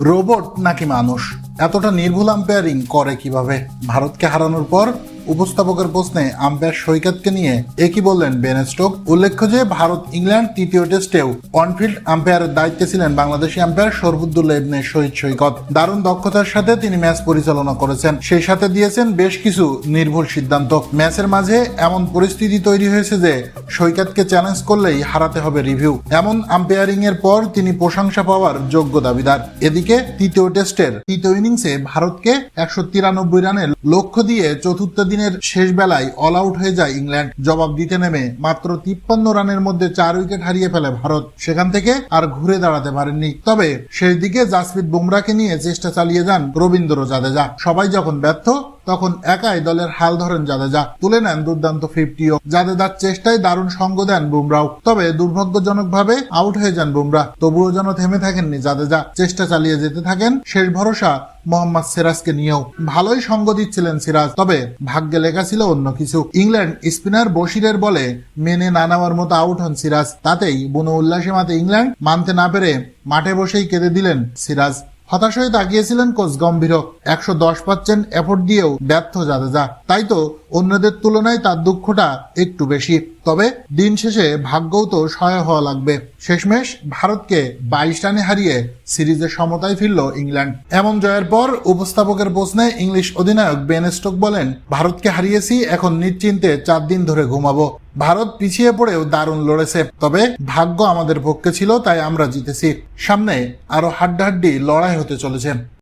Robot নাকি মানুষ? এতটা নির্ভুল আম্পেয়ারিং করে কীভাবে? ভারতকে হারানোর পর উপস্থাপকের প্রশ্নে আম্পায়ার সৈকতকে নিয়ে একই বললেন বেন স্টোক উল্লেখ্য যে ভারত ইংল্যান্ড তৃতীয় টেস্টেও অনফিল্ড আম্পায়ারের দায়িত্বে ছিলেন বাংলাদেশি আম্পায়ার শরফুদ্দুল্লাহ ইবনে শহীদ সৈকত। দারুণ দক্ষতার সাথে তিনি ম্যাচ পরিচালনা করেছেন। সেই সাথে দিয়েছেন বেশ কিছু নির্ভুল সিদ্ধান্ত। ম্যাচের মাঝে এমন পরিস্থিতি তৈরি হয়েছে যে সৈকতকে চ্যালেঞ্জ করলেই হারাতে হবে রিভিউ এমন আম্পায়ারিং এর পর তিনি প্রশংসা পাওয়ার যোগ্য দাবিদার। এদিকে তৃতীয় টেস্টের তৃতীয় ইনিংসে ভারতকে একশো তিরানব্বই রানের লক্ষ্য দিয়ে চতুর্থ দিনের শেষ বেলায় অল আউট হয়ে যায় ইংল্যান্ড। জবাব দিতে নেমে মাত্র তিপ্পান্ন রানের মধ্যে চার উইকেট হারিয়ে ফেলে ভারত। সেখান থেকে আর ঘুরে দাঁড়াতে পারেননি। তবে শেষ দিকে জাসপ্রীত বুমরাকে নিয়ে চেষ্টা চালিয়ে যান রবীন্দ্র জাদেজা। সবাই যখন ব্যর্থ তখন একাই দলের হাল ধরেন জাদেজা। তুলে নেন দুর্দান্ত ফিফটিও জাদেজার চেষ্টায় দারুণ সঙ্গ দেন বুমরাও তবে দুর্ভাগ্যজনকভাবে আউট হয়ে যান বুমরা তবুও যেন থেমে থাকেননি জাদেজা। চেষ্টা চালিয়ে যেতে থাকেন শেষ ভরসা মোহাম্মদ সিরাজকে নিয়েও। ভালোই সঙ্গ দিচ্ছিলেন সিরাজ, তবে ভাগ্যে লেখা ছিল অন্য কিছু। ইংল্যান্ড স্পিনার বশিরের বলে মেনে না নেওয়ার মতো আউট হন সিরাজ। তাতেই বুনো উল্লাসে মাতে ইংল্যান্ড মানতে না পেরে মাঠে বসেই কেঁদে দিলেন সিরাজ। হতাশ হয়ে তাকিয়েছিলেন কোচ গম্ভীর। একশো দশ পাচ্ছেন এফোর্ট দিয়েও ব্যর্থ জাদেজা। তাই তো অন্যদের তুলনায় তার দুঃখটা একটু বেশি। তবে দিন শেষে ভাগ্যও তো সহায় হওয়া লাগবে। শেষমেশ ভারতকে বাইশ রানে হারিয়ে সিরিজের সমতায় ফিরল ইংল্যান্ড। এমন জয়ের পর উপস্থাপকের প্রশ্নে ইংলিশ অধিনায়ক বেন স্টোক বলেন, ভারতকে হারিয়েছি, এখন নিশ্চিন্তে চার দিন ধরে ঘুমাবো। ভারত পিছিয়ে পড়েও দারুণ লড়েছে। তবে ভাগ্য আমাদের পক্ষে ছিল, তাই আমরা জিতেছি। সামনে আরও হাড্ডাহাড্ডি লড়াই হতে চলেছে।